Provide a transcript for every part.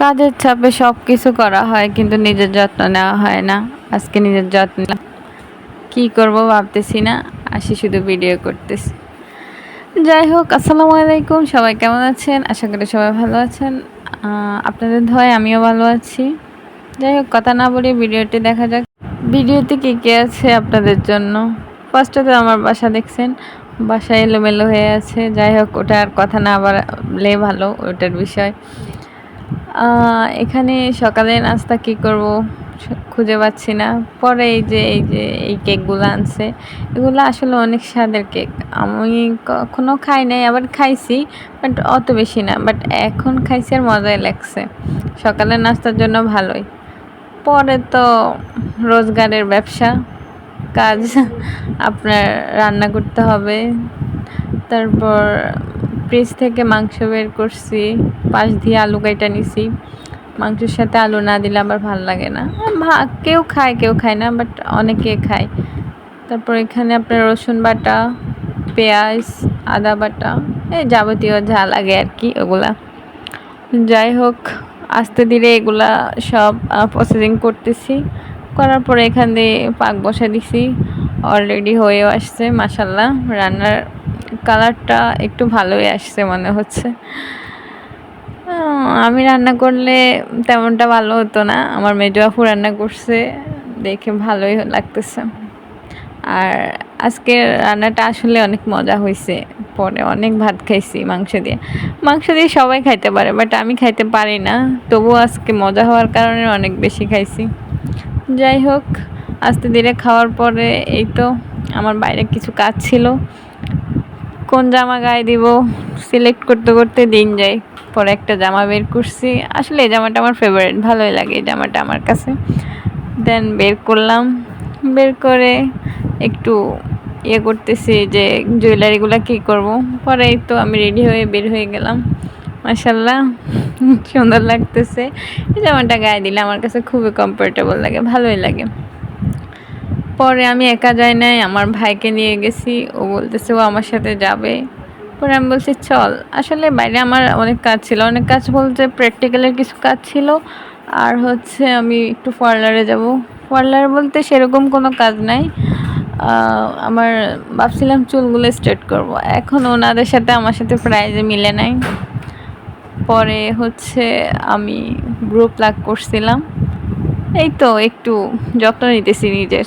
কাজের চাপে সব কিছু করা হয়, কিন্তু নিজের যত্ন নেওয়া হয় না। আজকে নিজের যত্ন। কি করব ভাবতেছি না, আসি শুধু ভিডিও করতেছি। যাই হোক, আসসালামু আলাইকুম, সবাই কেমন আছেন? আশা করি সবাই ভালো আছেন। আপনাদের ধয় আমিও ভালো আছি। যাই হোক, কথা না বলে ভিডিওটি দেখা যাক। ভিডিওতে কী কী আছে আপনাদের জন্য? ফার্স্টে তো আমার বাসা দেখছেন বাসা এলোমেলো হয়ে আছে। যাই হোক, ওটা আর কথা না বাড়লে ভালো, ওটার বিষয়। এখানে সকালে নাস্তা কি করব খুঁজে পাচ্ছি না। পরে এই যে এই যে, এই কেকগুলো আনছে, এগুলো আসলে অনেক স্বাদের কেক। আমি কখনো খাই নাই, আবার খাইছি, বাট অত বেশি না। বাট এখন খাইছি আর মজাই লাগছে। সকালের নাস্তার জন্য ভালোই। পরে তো রোজগারের ব্যবসা, কাজ, আপনার রান্না করতে হবে। তারপর ফ্রিজ থেকে মাংস বের করছি, পাশ দিয়ে আলু কাইটা নিছি। মাংসের সাথে আলু না দিলে আবার ভালো লাগে না। কেউ খায় কেউ খায় না বাট অনেকে খায়। তারপর এখানে আপনার রসুন বাটা, পেঁয়াজ, আদা বাটা, এই যাবতীয় যা লাগে আর কি ওগুলা। যাই হোক, আস্তে ধীরে এগুলা সব প্রসেসিং করতেছি। করার পরে এখান দিয়ে পাক বসা দিছি। অলরেডি হয়েও আসছে মাসাল্লাহ রান্নার কালারটা একটু ভালোই আসছে মনে হচ্ছে। আমি রান্না করলে তেমনটা ভালো হতো না। আমার মেজো আপু রান্না করছে, দেখে ভালোই লাগতেছে। আর আজকে রান্নাটা আসলে অনেক মজা হয়েছে। পরে অনেক ভাত খাইছি মাংস দিয়ে। মাংস দিয়ে সবাই খাইতে পারে বাট আমি খাইতে পারি না। তবুও আজকে মজা হওয়ার কারণে অনেক বেশি খাইছি। যাই হোক, আস্তে ধীরে খাওয়ার পরে এই তো আমার বাইরে কিছু কাজ ছিল। কোন জামা গায়ে দিব? সিলেক্ট করতে করতে দিন যায়। পরে একটা জামা বের করছি। আসলে এই জামাটা আমার ফেভারিট ভালোই লাগে এই জামাটা আমার কাছে। দেন বের করলাম। বের করে একটু ইয়ে করতেছি যে জুয়েলারিগুলো কী করব? পরে তো আমি রেডি হয়ে বের হয়ে গেলাম। মাসাল্লাহ সুন্দর লাগতেছে। এই জামাটা গায়ে দিলে আমার কাছে খুবই কমফোর্টেবল লাগে। ভালোই লাগে। পরে আমি একা যাই নাই, আমার ভাইকে নিয়ে গেছি, ও বলতেছে, ও আমার সাথে যাবে। পরে আমি বলছি, চল। আসলে বাইরে আমার অনেক কাজ ছিল, অনেক কাজ বলতে প্র্যাকটিক্যালের কিছু কাজ ছিল। আর হচ্ছে আমি একটু পার্লারে যাব। পার্লার বলতে সেরকম কোনো কাজ নাই। আমার ভাবছিলাম চুলগুলো স্ট্রেট করব। এখন ওনাদের সাথে আমার সাথে প্রাইজে মিলে নাই। পরে হচ্ছে আমি গ্রুপ লাগ করছিলাম। এই তো একটু যত্ন নিতেছি নিজের।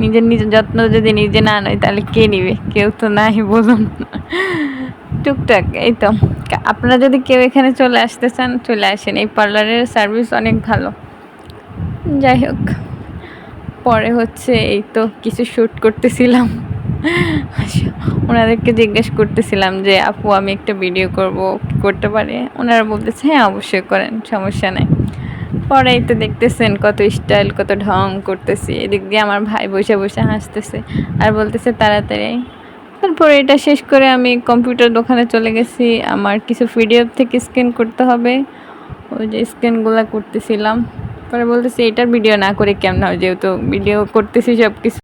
নিজের নিজের যত্ন যদি নিজে না নয়, তাহলে কে নিবে? কেউ তো নাই বলুন। টুকটাক, এই তো। আপনারা যদি কেউ এখানে চলে আসতে চান, চলে আসেন। এই পার্লারের সার্ভিস অনেক ভালো। যাই হোক, পরে হচ্ছে এই তো কিছু শ্যুট করতেছিলাম। ওনাদেরকে জিজ্ঞেস করতেছিলাম যে, আপু, আমি একটা ভিডিও করব করতে পারে? ওনারা বলতেছে হ্যাঁ অবশ্যই করেন, সমস্যা নেই। পরে এই তো দেখতেছেন কত স্টাইল কত ঢং করতেছি। এদিক দিয়ে আমার ভাই বসে বসে হাসতেছে আর বলতেছে, তাড়াতাড়ি তারপরে এটা শেষ করে আমি কম্পিউটার দোকানে চলে গেছি। আমার কিছু ভিডিও থেকে স্ক্যান করতে হবে। ওই যে স্ক্যানগুলো করতেছিলাম। পরে বলতেছি এটার ভিডিও না করে কেমন হয়? যেহেতু ভিডিও করতেছি সব কিছু